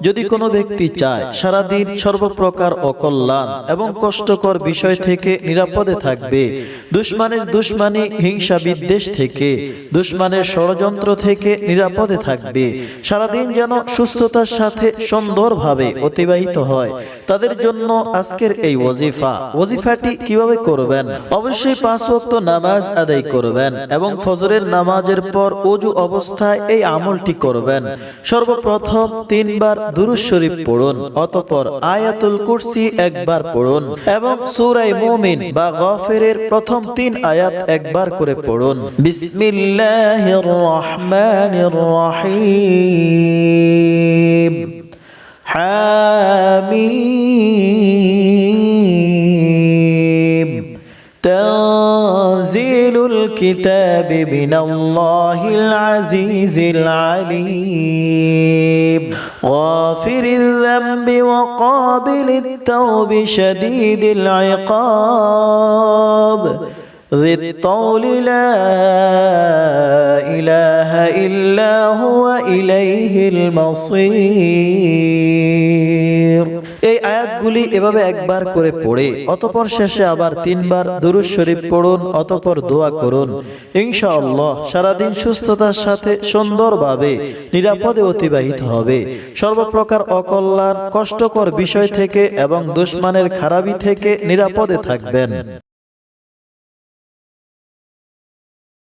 যদি কোনো ব্যক্তি চায় সারাদিন সর্বপ্রকার অকল্যাণ এবং কষ্টকর বিষয় থেকে নিরাপদে থাকবে। দুশ্মনের দুশ্মনী হিংসা বিদ্বেষ থেকে দুশ্মনের ষড়যন্ত্র থেকে নিরাপদে থাকবে। সারাদিন যেন সুস্থতার সাথে সুন্দরভাবে অতিবাহিত হয়। তাদের জন্য আজকের এই ওজিফা। ওজিফাটি কীভাবে করবেন? অবশ্যই পাঁচ ওয়াক্ত নামাজ আদায় করবেন এবং ফজরের নামাজের পর অজু অবস্থায় এই আমলটি করবেন। সর্বপ্রথম তিনবার দুরুজ শরীফ পড়ুন অতঃপর আয়াতুল কুরসি একবার পড়ুন এবং সুরাই মুমিন বা গফিরের প্রথম তিন আয়াত একবার করে পড়ুন। বিসমিল্লাহির রহমানির রহিম। تنزيل الكتاب من الله العزيز العليم. غافر الذنب وقابل التوب شديد العقاب. ذي الطول لا إله إلا ইলাইহিল মাসির। এই আয়াতগুলি এভাবে একবার করে পড়ে, অতপর শেষে আবার তিনবার শরীফ পড়ুন, অতপর দোয়া করুন। ইনশাআল্লাহ সারাদিন সুস্থতার সাথে, সুন্দরভাবে, নিরাপদে অতিবাহিত হবে। সর্বপ্রকার অকল্যাণ, কষ্টকর বিষয় থেকে এবং দুশ্মনের খারাপি থেকে নিরাপদে থাকবেন।